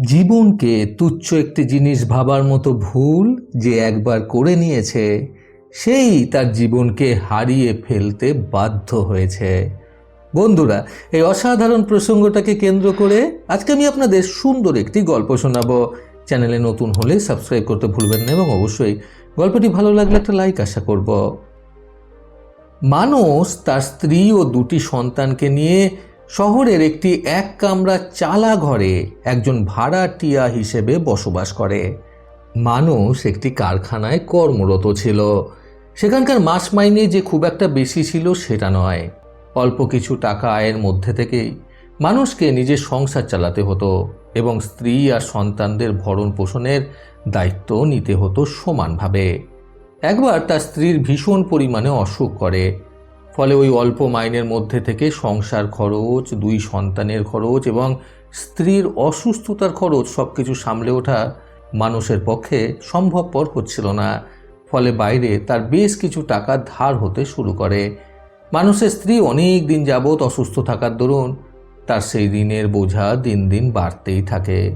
জীবনকে তুচ্ছ একটি জিনিস ভাবার মতো ভুল যে একবার করে নিয়েছে, সেই তার জীবনকে হারিয়ে ফেলতে বাধ্য হয়েছে। বন্ধুরা, এই অসাধারণ প্রসঙ্গটাকে কেন্দ্র করে আজকে আমি আপনাদের সুন্দর একটি গল্প শোনাবো। চ্যানেলে নতুন হলে সাবস্ক্রাইব করতে ভুলবেন না এবং অবশ্যই গল্পটি ভালো লাগলে একটা লাইক আশা করব। মানুষ তার স্ত্রী ও দুটি সন্তানকে নিয়ে শহরের একটি এক কামরা চালা ঘরে একজন ভাড়াটিয়া হিসেবে বসবাস করে। মানুষ একটি কারখানায় কর্মরত ছিল। সেখানকার মাস মাইনে যে খুব একটা বেশি ছিল সেটা নয়। অল্প কিছু টাকা আয়ের মধ্যে থেকেই মানুষকে নিজের সংসার চালাতে হতো এবং স্ত্রী আর সন্তানদের ভরণ পোষণের দায়িত্ব নিতে হতো সমানভাবে। একবার তার স্ত্রীর ভীষণ পরিমাণে অসুখ করে। ফলে ওই অল্প মাইনের মধ্যে থেকে সংসার খরচ, দুই সন্তানের খরচ এবং স্ত্রীর অসুস্থতার খরচ সব কিছু সামলে ওঠা মানুষের পক্ষে সম্ভবপর হচ্ছিল না। ফলে বাইরে তার বেশ কিছু টাকা ধার হতে শুরু করে। মানুষের স্ত্রী অনেক দিন যাবৎ অসুস্থ থাকার দরুন তার সেই ঋণের বোঝা দিন দিন বাড়তেই থাকে।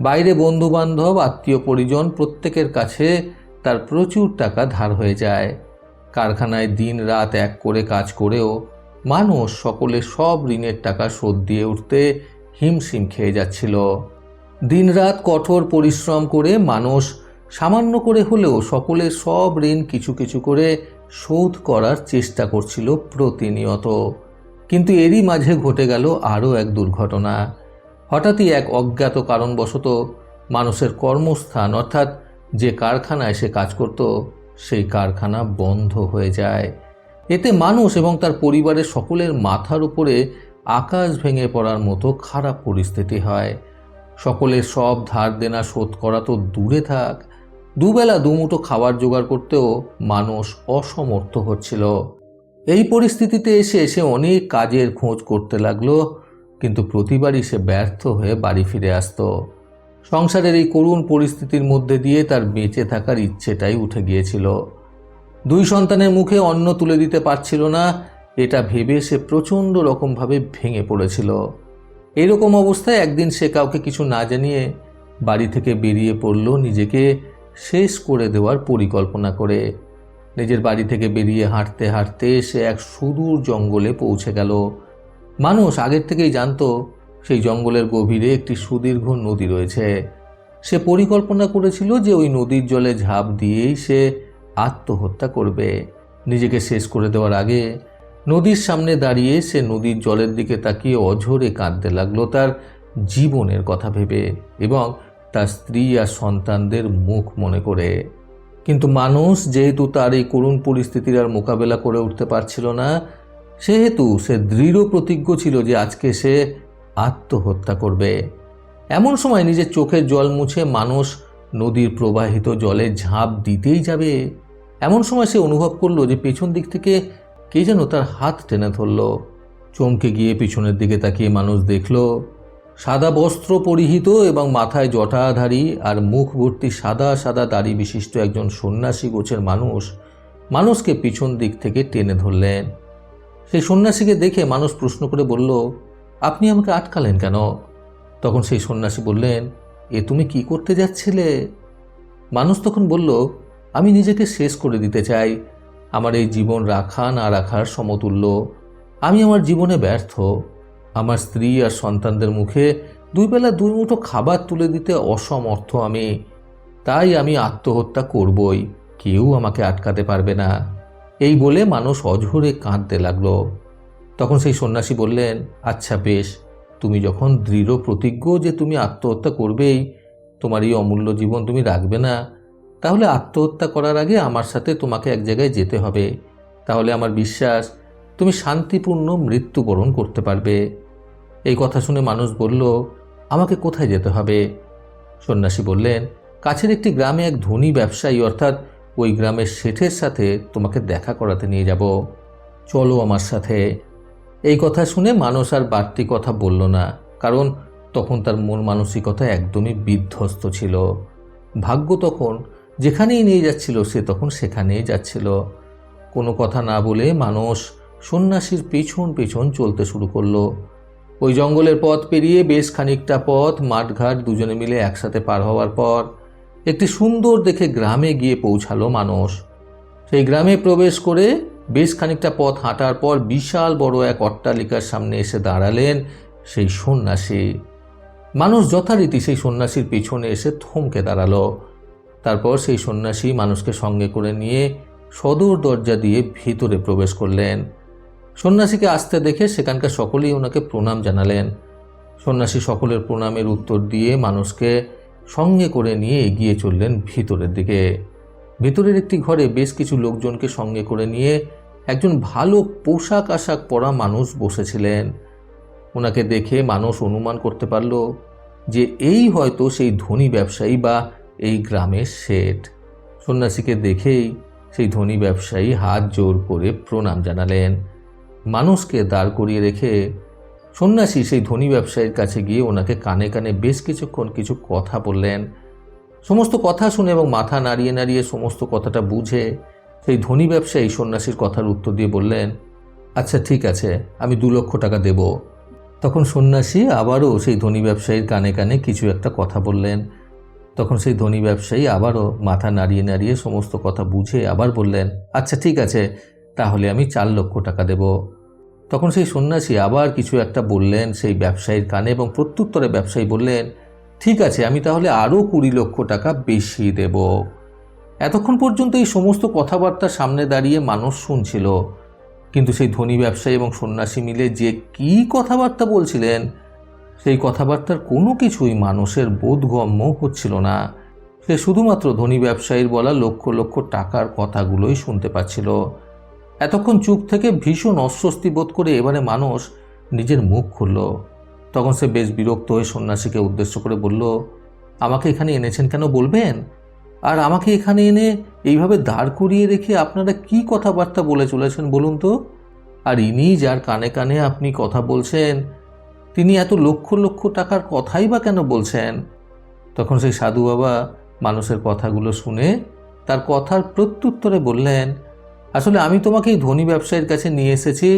বাইরে বন্ধুবান্ধব, আত্মীয় পরিজন প্রত্যেকের কাছে তার প্রচুর টাকা ধার হয়ে যায়। কারখানায় দিন রাত এক করে কাজ করেও মানুষ সকলে সব ঋণের টাকা শোধ দিয়ে উঠতে হিমশিম খেয়ে যাচ্ছিল। দিনরাত কঠোর পরিশ্রম করে মানুষ সামান্য করে হলেও সকলে সব ঋণ কিছু কিছু করে শোধ করার চেষ্টা করছিল প্রতিনিয়ত। কিন্তু এরই মাঝে ঘটে গেল আরও এক দুর্ঘটনা। হঠাৎই এক অজ্ঞাত কারণবশত মানুষের কর্মস্থান অর্থাৎ যে কারখানায় সে কাজ করত সেই কারখানা বন্ধ হয়ে যায়। এতে মানুষ এবং তার পরিবারের সকলের মাথার উপরে আকাশ ভেঙে পড়ার মতো খারাপ পরিস্থিতি হয়। সকলের সব ধার দেনা শোধ করা তো দূরে থাক। দুবেলা দুমুঠো খাবার জোগাড় করতেও মানুষ অসমর্থ হচ্ছিল। এই পরিস্থিতিতে এসে সে অনেক কাজের খোঁজ করতে লাগল, কিন্তু প্রতিবারই সে ব্যর্থ হয়ে বাড়ি ফিরে আসতো। সংসারের এই করুণ পরিস্থিতির মধ্যে দিয়ে তার বেঁচে থাকার ইচ্ছেটাই উঠে গিয়েছিল। দুই সন্তানের মুখে অন্ন তুলে দিতে পারছিল না, এটা ভেবে সে প্রচণ্ড রকমভাবে ভেঙে পড়েছিল। এরকম অবস্থায় একদিন সে কাউকে কিছু না জানিয়ে বাড়ি থেকে বেরিয়ে পড়ল নিজেকে শেষ করে দেওয়ার পরিকল্পনা করে। নিজের বাড়ি থেকে বেরিয়ে হাঁটতে হাঁটতে সে এক সুদূর জঙ্গলে পৌঁছে গেল। মানুষ আগের থেকেই জানতো সেই জঙ্গলের গভীরে একটি সুদীর্ঘ নদী রয়েছে। সে পরিকল্পনা করেছিল যে ওই নদীর জলে ঝাঁপ দিয়েই সে আত্মহত্যা করবে। নিজেকে শেষ করে দেওয়ার আগে নদীর সামনে দাঁড়িয়ে সে নদীর জলের দিকে তাকিয়ে অঝরে কাঁদতে লাগল তার জীবনের কথা ভেবে এবং তার স্ত্রী আর সন্তানদের মুখ মনে করে। কিন্তু মানুষ যেহেতু তার এই করুণ পরিস্থিতির আর মোকাবেলা করে উঠতে পারছিল না, সেহেতু সে দৃঢ় প্রতিজ্ঞ ছিল যে আজকে সে আত্মহত্যা করবে। এমন সময় নিজের চোখের জল মুছে মানুষ নদীর প্রবাহিত জলে ঝাঁপ দিতেই যাবে। এমন সময় সে অনুভব করল যে পেছন দিক থেকে কে যেন তার হাত টেনে ধরল। চমকে গিয়ে পিছনের দিকে তাকিয়ে মানুষ দেখল, সাদা বস্ত্র পরিহিত এবং মাথায় জটাধারী আর মুখ ভর্তি সাদা সাদা দাড়ি বিশিষ্ট একজন সন্ন্যাসী গোছের মানুষ মানুষকে পিছন দিক থেকে টেনে ধরলেন। সেই সন্ন্যাসীকে দেখে মানুষ প্রশ্ন করে বলল আপনি আমাকে আটকালেন কেন? তখন সেই সন্ন্যাসী বললেন, এ তুমি কি করতে যাচ্ছিলে? মানুষ তখন বলল, আমি নিজেকে শেষ করে দিতে চাই। আমার এই জীবন রাখা না রাখার সমতুল্য। আমি আমার জীবনে ব্যর্থ। আমার স্ত্রী আর সন্তানদের মুখে দুই বেলা দুই মুঠো খাবার তুলে দিতে অসমর্থ আমি। তাই আমি আত্মহত্যা করবই। কেউ আমাকে আটকাতে পারবে না। এই বলে মানুষ অঝরে কাঁদতে লাগল। তখন সেই সন্ন্যাসী বললেন আচ্ছা বেশ, তুমি যখন দৃঢ় প্রতিজ্ঞ যে তুমি আত্মহত্যা করবেই, তোমার এই অমূল্য জীবন তুমি রাখবে না, তাহলে আত্মহত্যা করার আগে আমার সাথে তোমাকে এক জায়গায় যেতে হবে। তাহলে আমার বিশ্বাস, তুমি শান্তিপূর্ণ মৃত্যুবরণ করতে পারবে। এই কথা শুনে মানুষ বলল, আমাকে কোথায় যেতে হবে? সন্ন্যাসী বললেন, কাছের একটি গ্রামে এক ধনী ব্যবসায়ী, অর্থাৎ ওই গ্রামের শেঠের সাথে তোমাকে দেখা করাতে নিয়ে যাব। চলো আমার সাথে এই কথা শুনে মানুষ আর বাড়তি কথা বলল না, কারণ তখন তার মন মানসিকতা একদমই বিধ্বস্ত ছিল। ভাগ্য তখন যেখানেই নিয়ে যাচ্ছিল, সে তখন সেখানেই যাচ্ছিল। কোনো কথা না বলে মানুষ সন্ন্যাসীর পেছন পেছন চলতে শুরু করল। ওই জঙ্গলের পথ পেরিয়ে বেশ খানিকটা পথ, মাঠঘাট দুজনে মিলে একসাথে পার হওয়ার পর একটি সুন্দর দেখে গ্রামে গিয়ে পৌঁছালো মানুষ। সেই গ্রামে প্রবেশ করে বেশ খানিকটা পথ হাঁটার পর বিশাল বড় এক অট্টালিকার সামনে এসে দাঁড়ালেন সেই সন্ন্যাসী। মানুষ যথারীতি সেই সন্ন্যাসীর পিছনে এসে থমকে দাঁড়াল। তারপর সেই সন্ন্যাসী মানুষকে সঙ্গে করে নিয়ে সদর দরজা দিয়ে ভিতরে প্রবেশ করলেন। সন্ন্যাসীকে আসতে দেখে সেখানকার সকলেই ওনাকে প্রণাম জানালেন। সন্ন্যাসী সকলের প্রণামের উত্তর দিয়ে মানুষকে সঙ্গে করে নিয়ে এগিয়ে চললেন ভিতরের দিকে। ভেতরের একটি ঘরে বেশ কিছু লোকজনকে সঙ্গে করে নিয়ে একজন ভালো পোশাক আশাক পরা মানুষ বসেছিলেন। ওনাকে দেখে মানুষ অনুমান করতে পারল যে এই হয়তো সেই ধনী ব্যবসায়ী বা এই গ্রামের শেঠ। সন্ন্যাসীকে দেখেই সেই ধনী ব্যবসায়ী হাত জোর করে প্রণাম জানালেন। মানুষকে দাঁড় করিয়ে রেখে সন্ন্যাসী সেই ধনী ব্যবসায়ীর কাছে গিয়ে ওনাকে কানে কানে বেশ কিছুক্ষণ কিছু কথা বললেন। সমস্ত কথা শুনে এবং মাথা নাড়িয়ে নাড়িয়ে সমস্ত কথাটা বুঝে সেই ধনী ব্যবসায়ী সন্ন্যাসীর কথার উত্তর দিয়ে বললেন আচ্ছা ঠিক আছে, আমি দু লক্ষ টাকা দেব। তখন সন্ন্যাসী আবারও সেই ধনী ব্যবসায়ীর কানে কানে কিছু একটা কথা বললেন। তখন সেই ধনী ব্যবসায়ী আবারও মাথা নাড়িয়ে নাড়িয়ে সমস্ত কথা বুঝে আবার বললেন আচ্ছা ঠিক আছে, তাহলে আমি চার লক্ষ টাকা দেব। তখন সেই সন্ন্যাসী আবার কিছু একটা বললেন, সেই ব্যবসায়ীর কানে এবং প্রত্যুত্তরে ব্যবসায়ী বললেন ঠিক আছে, আমি তাহলে আরও কুড়ি লক্ষ টাকা বেশি দেব। এতক্ষণ পর্যন্ত এই সমস্ত কথাবার্তা সামনে দাঁড়িয়ে মানুষ শুনছিল, কিন্তু সেই ধনী ব্যবসায়ী এবং সন্ন্যাসী মিলে যে কি কথাবার্তা বলছিলেন, সেই কথাবার্তার কোনো কিছুই মানুষের বোধগম্য হচ্ছিল না। সে শুধুমাত্র ধনী ব্যবসায়ীর বলা লক্ষ লক্ষ টাকার কথাগুলোই শুনতে পাচ্ছিল। এতক্ষণ চুপ থেকে ভীষণ অস্বস্তি বোধ করে এবারে মানুষ নিজের মুখ খুলল। তখন সে বেশ বিরক্ত হয়ে সন্ন্যাসীকে উদ্দেশ্য করে বলল, আমাকে এখানে এনেছেন কেন বলবেন? আর আমাকে এখানে এনে এইভাবে দাঁড় করিয়ে রেখে আপনারা কি কথাবার্তা বলে চলেছেন বলুন তো? আর ইনি যার কানে কানে আপনি কথা বলছেন, তিনি এত লক্ষ লক্ষ টাকার কথাই বা কেন বলছেন? তখন সেই সাধু বাবা মানুষের কথাগুলো শুনে তার কথার প্রত্যুত্তরে বললেন, আসলে আমি তোমাকে এই ধনী ব্যবসায়ীর কাছে নিয়ে এসেছি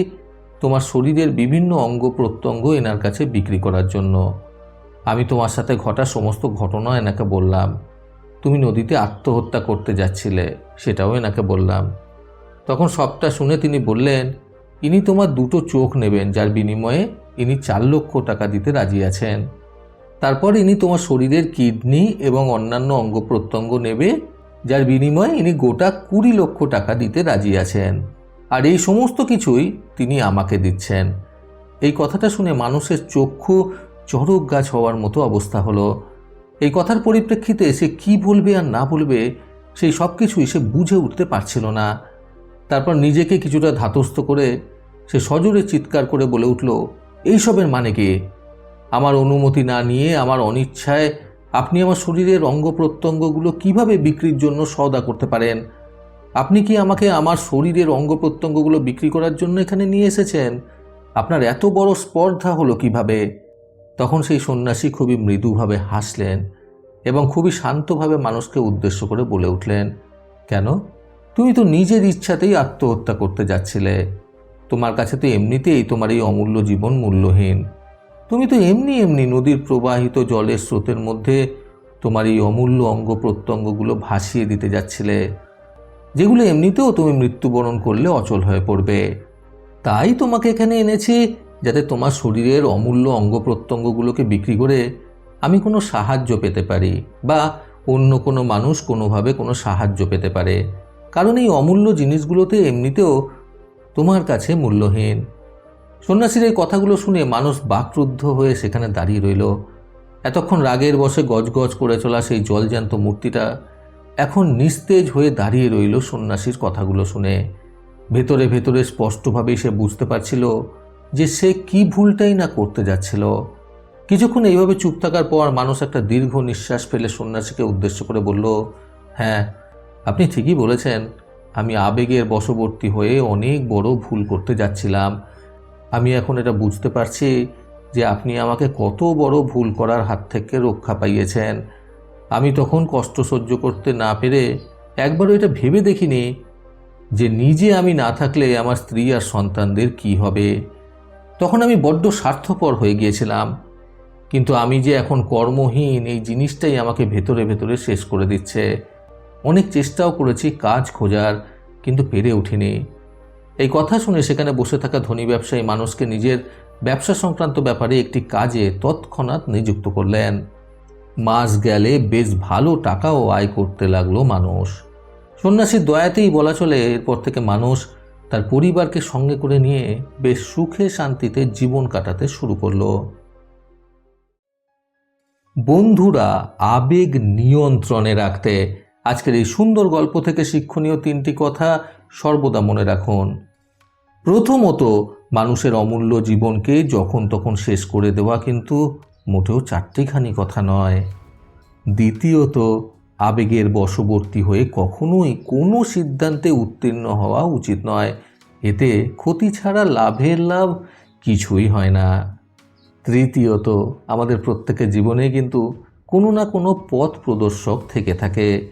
তোমার শরীরের বিভিন্ন অঙ্গ প্রত্যঙ্গ এনার কাছে বিক্রি করার জন্য। আমি তোমার সাথে ঘটা সমস্ত ঘটনা এনাকে বললাম। তুমি নদীতে আত্মহত্যা করতে যাচ্ছিলে, সেটাও এনাকে বললাম। তখন সবটা শুনে তিনি বললেন, ইনি তোমার দুটো চোখ নেবেন, যার বিনিময়ে ইনি চার লক্ষ টাকা দিতে রাজি আছেন। তারপর ইনি তোমার শরীরের কিডনি এবং অন্যান্য অঙ্গ প্রত্যঙ্গ নেবে, যার বিনিময়ে ইনি গোটা কুড়ি লক্ষ টাকা দিতে রাজি আছেন। আর এই সমস্ত কিছুই তিনি আমাকে দিচ্ছেন। এই কথাটা শুনে মানুষের চক্ষু চড়ক গাছ হওয়ার মতো অবস্থা হলো। এই কথার পরিপ্রেক্ষিতে সে কি বলবে আর না বলবে, সেই সব কিছুই সে বুঝে উঠতে পারছিল না। তারপর নিজেকে কিছুটা ধাতস্থ করে সে সজোরে চিৎকার করে বলে উঠল, এইসবের মানে কি? আমার অনুমতি না নিয়ে, আমার অনিচ্ছায় আপনি আমার শরীরের অঙ্গ প্রত্যঙ্গগুলো কীভাবে বিক্রির জন্য সওদা করতে পারেন? আপনি কি আমাকে আমার শরীরের অঙ্গ প্রত্যঙ্গগুলো বিক্রি করার জন্য এখানে নিয়ে এসেছেন? আপনার এত বড় স্পর্ধা হলো কীভাবে? তখন সেই সন্ন্যাসী খুবই মৃদুভাবে হাসলেন এবং খুবই শান্তভাবে মানুষকে উদ্দেশ্য করে বলে উঠলেন, কেন? তুমি তো নিজের ইচ্ছাতেই আত্মহত্যা করতে যাচ্ছিলে। তোমার কাছে তো এমনিতেই তোমার এই অমূল্য জীবন মূল্যহীন। তুমি তো এমনি এমনি নদীর প্রবাহিত জলের স্রোতের মধ্যে তোমার এই অমূল্য অঙ্গ প্রত্যঙ্গগুলো ভাসিয়ে দিতে যাচ্ছিলে। যেগুলো এমনিতেও তুমি মৃত্যুবরণ করলে অচল হয়ে পড়বে। তাই তোমাকে এখানে এনেছি যাতে তোমার শরীরের অমূল্য অঙ্গ প্রত্যঙ্গগুলোকে বিক্রি করে আমি কোনো সাহায্য পেতে পারি বা অন্য কোনো মানুষ কোনোভাবে কোনো সাহায্য পেতে পারে। কারণ এই অমূল্য জিনিসগুলোতে এমনিতেও তোমার কাছে মূল্যহীন। সন্ন্যাসীর এই কথাগুলো শুনে মানুষ বাকরুদ্ধ হয়ে সেখানে দাঁড়িয়ে রইল। এতক্ষণ রাগের বসে গজগজ করে চলা সেই জলজ্যান্ত মূর্তিটা এখন নিস্তেজ হয়ে দাঁড়িয়ে রইল সন্ন্যাসীর কথাগুলো শুনে। ভেতরে ভেতরে স্পষ্টভাবেই সে বুঝতে পারছিল যে সে কি ভুলটাই না করতে যাচ্ছিল। কিছুক্ষণ এইভাবে চুপ থাকার পর মানুষ একটা দীর্ঘ নিঃশ্বাস ফেলে সন্ন্যাসীকে উদ্দেশ্য করে বলল হ্যাঁ আপনি ঠিকই বলেছেন। আমি আবেগের বশবর্তী হয়ে অনেক বড় ভুল করতে যাচ্ছিলাম। আমি এখন এটা বুঝতে পারছি যে আপনি আমাকে কত বড় ভুল করার হাত থেকে রক্ষা পাইয়েছেন। আমি তখন কষ্ট সহ্য করতে না পেরে একবারও এটা ভেবে দেখিনি যে নিজে আমি না থাকলে আমার স্ত্রী আর সন্তানদের কি হবে। তখন আমি বড্ড স্বার্থপর হয়ে গিয়েছিলাম। কিন্তু আমি যে এখন কর্মহীন, এই জিনিসটাই আমাকে ভেতরে ভেতরে শেষ করে দিচ্ছে। অনেক চেষ্টাও করেছি কাজ খোঁজার, কিন্তু পেরে উঠিনি। এই কথা শুনে সেখানে বসে থাকা ধনী ব্যবসায়ী মানুষকে নিজের ব্যবসা সংক্রান্ত ব্যাপারে একটি কাজে তৎক্ষণাৎ নিযুক্ত করলেন। মাস গেলে বেশ ভালো টাকাও আয় করতে লাগল মানুষ। সন্ন্যাসীর দয়াতেই বলা চলে, এরপর থেকে মানুষ তার পরিবারকে সঙ্গে করে নিয়ে বেশ সুখে শান্তিতে জীবন কাটাতে শুরু করল। বন্ধুরা, আবেগ নিয়ন্ত্রণে রাখতে। আজকের এই সুন্দর গল্প থেকে শিক্ষণীয় তিনটি কথা সর্বদা মনে রাখুন। প্রথমত, মানুষের অমূল্য জীবনকে যখন তখন শেষ করে দেওয়া কিন্তু মোটেও চারটিখানি কথা নয়। দ্বিতীয়ত, আবেগের বশবর্তী হয়ে কখনোই কোনো সিদ্ধান্তে উত্তীর্ণ হওয়া উচিত নয়। এতে ক্ষতি ছাড়া লাভের লাভ কিছুই হয় না। তৃতীয়ত, আমাদের প্রত্যেকের জীবনে কিন্তু কোনো না কোনো পথ প্রদর্শক থেকে থাকে।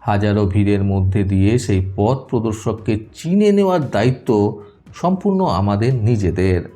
হাজারো ভিড়ের মধ্যে দিয়ে সেই পথ প্রদর্শককে চিনে নেওয়ার দায়িত্ব সম্পূর্ণ আমাদের নিজেদের।